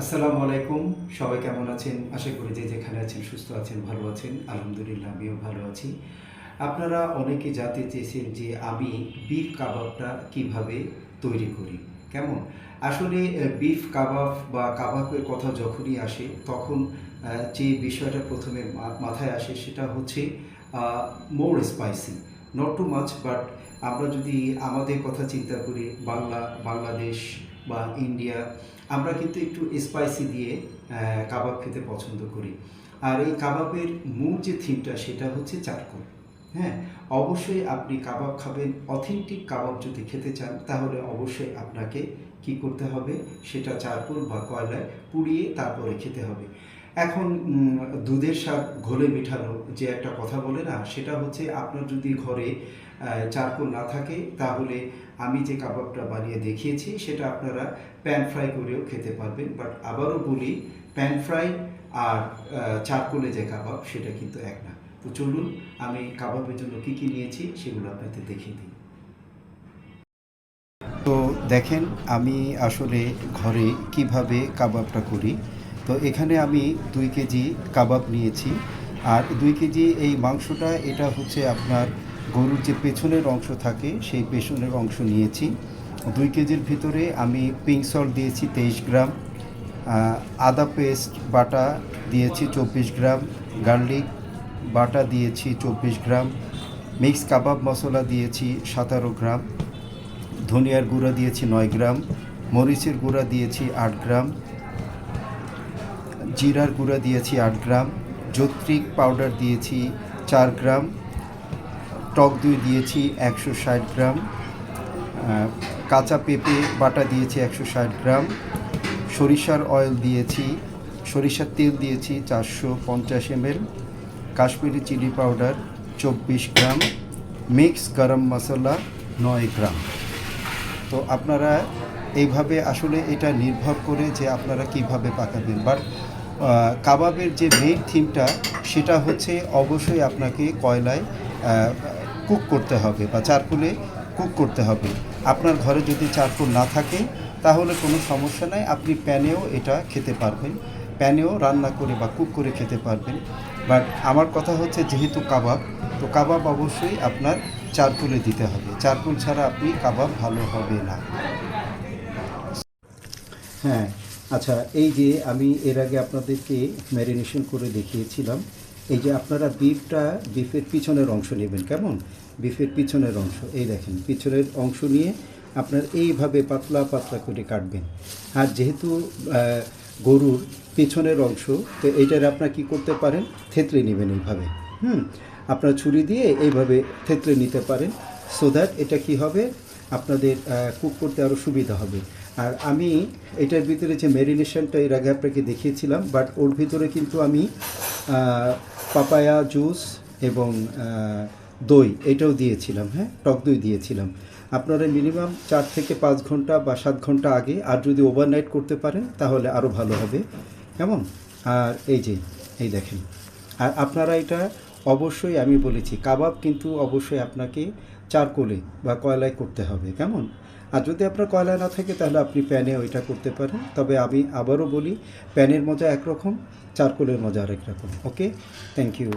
আসসালামু আলাইকুম। সবাই কেমন আছেন? আশা করি যে যেখানে আছেন সুস্থ আছেন, ভালো আছেন। আলহামদুলিল্লাহ, আমিও ভালো আছি। আপনারা অনেকে জানতে চেয়েছেন যে আমি বিফ কাবাবটা কীভাবে তৈরি করি। কেমন? আসলে বিফ কাবাব বা কাবাবের কথা যখনই আসে, তখন যে বিষয়টা প্রথমে মাথায় আসে সেটা হচ্ছে more spicy not too much but আমরা যদি আমাদের কথা চিন্তা করি, বাংলা, বাংলাদেশ বা ইন্ডিয়া আমরা কিন্তু একটু স্পাইসি দিয়ে কাবাব খেতে পছন্দ করি। আর এই কাবাবের মূল যে থিমটা সেটা হচ্ছে চারকোল হ্যাঁ অবশ্যই আপনি কাবাব খাবেন অথেন্টিক কাবাব যদি খেতে চান, তাহলে অবশ্যই আপনাকে কি করতে হবে? সেটা চারকোল বা কয়লায় পুড়িয়ে তারপরে খেতে হবে। এখন দুধের স্বাদ ঘোলে মেঠানো যে একটা কথা বলে না, সেটা হচ্ছে আপনার যদি ঘরে চারকোল না থাকে, তাহলে আমি যে কাবাবটা বানিয়ে দেখিয়েছি, সেটা আপনারা প্যান ফ্রাই করেও খেতে পারবেন। বাট আবারও বলি, প্যান ফ্রাই আর চারকোলে যে কাবাব, সেটা কিন্তু এক না। তো চলুন, আমি কাবাবের জন্য কি কি নিয়েছি, সেগুলো আপনাদের দেখিয়ে দিই। তো দেখেন, আমি আসলে ঘরে কীভাবে কাবাবটা করি তো এখানে আমি দুই কেজি কাবাব নিয়েছি। আর দুই কেজি এই মাংসটা, এটা হচ্ছে আপনার গরুর যে পেছনের অংশ থাকে, সেই পেছনের অংশ নিয়েছি। দুই কেজির ভিতরে আমি পিঙ্ক সল্ট দিয়েছি তেইশ গ্রাম আদা পেস্ট বাটা দিয়েছি চব্বিশ গ্রাম গার্লিক বাটা দিয়েছি চব্বিশ গ্রাম মিক্স কাবাব মশলা দিয়েছি সতেরো গ্রাম, ধনিয়ার গুঁড়া দিয়েছি নয় গ্রাম, মরিচের গুঁড়া দিয়েছি আট গ্রাম জিরার গুঁড়া দিয়েছি আট গ্রাম, যৌত্রিক পাউডার দিয়েছি চার গ্রাম, টক দই দিয়েছি একশো ষাট গ্রাম কাঁচা পেঁপে বাটা দিয়েছি একশো ষাট গ্রাম, সরিষার অয়েল দিয়েছি, সরিষার তেল দিয়েছি চারশো পঞ্চাশ এমএল, কাশ্মীরি চিলি পাউডার চব্বিশ গ্রাম মিক্স গরম মশলা নয় গ্রাম। তো আপনারা এইভাবে আসলে এটা নির্ভর করে যে আপনারা কীভাবে পাকাবেন। বাট কাবাবের যে মেইন থিমটা সেটা হচ্ছে অবশ্যই আপনাকে কয়লায় কুক করতে হবে বা চারকোলে কুক করতে হবে। আপনার ঘরে যদি চারকোল না থাকে, তাহলে কোনো সমস্যা নাই, আপনি প্যানেও এটা খেতে পারবেন। প্যানেও রান্না করে বা কুক করে খেতে পারবেন। বাট আমার কথা হচ্ছে যেহেতু কাবাব, তো কাবাব অবশ্যই আপনার চারকোলে দিতে হবে। চারকোল ছাড়া আপনি কাবাব ভালো হবে না। হ্যাঁ। আচ্ছা এই যে আমি এর আগে আপনাদেরকে ম্যারিনেশন করে দেখিয়েছিলাম, এই যে আপনারা বিফটা বিফের পিছনের অংশ নেবেন, কেমন? বিফের পিছনের অংশ, এই দেখেন, পিছনের অংশ নিয়ে আপনার এইভাবে পাতলা পাতলা করে কাটবেন। আর যেহেতু গরুর পেছনের অংশ, তো এইটার আপনার কি করতে পারেন? থেতলে নেবেন এইভাবে, হুম? আপনার ছুরি দিয়ে এইভাবে থেতলে নিতে পারেন সো দ্যাট এটা কি হবে? আপনাদের কুক করতে আরও সুবিধা হবে। আর আমি এটার ভিতরে যে ম্যারিনেশনটা এর আগে আপনাকে দেখিয়েছিলাম বাট ওর ভিতরে কিন্তু আমি পাপায়া জুস এবং দই এটাও দিয়েছিলাম হ্যাঁ? টক দই দিয়েছিলাম। আপনারা মিনিমাম চার থেকে পাঁচ ঘণ্টা বা সাত ঘণ্টা আগে, আর যদি ওভারনাইট করতে পারেন, তাহলে আরও ভালো হবে। কেমন? আর এই যে, এই দেখেন। আর আপনারা এটা অবশ্যই আমি বলেছি, কাবাব কিন্তু অবশ্যই আপনাকে চারকোলে বা কয়লায় করতে হবে। কেমন? আর যদি আপনার কয়লা না থাকে, তাহলে আপনি প্যানে ওইটা করতে পারেন। তবে আমি আবারও বলি, প্যানের মজা একরকম, চারকোলের মজা আরেক রকম। ওকে? Thank you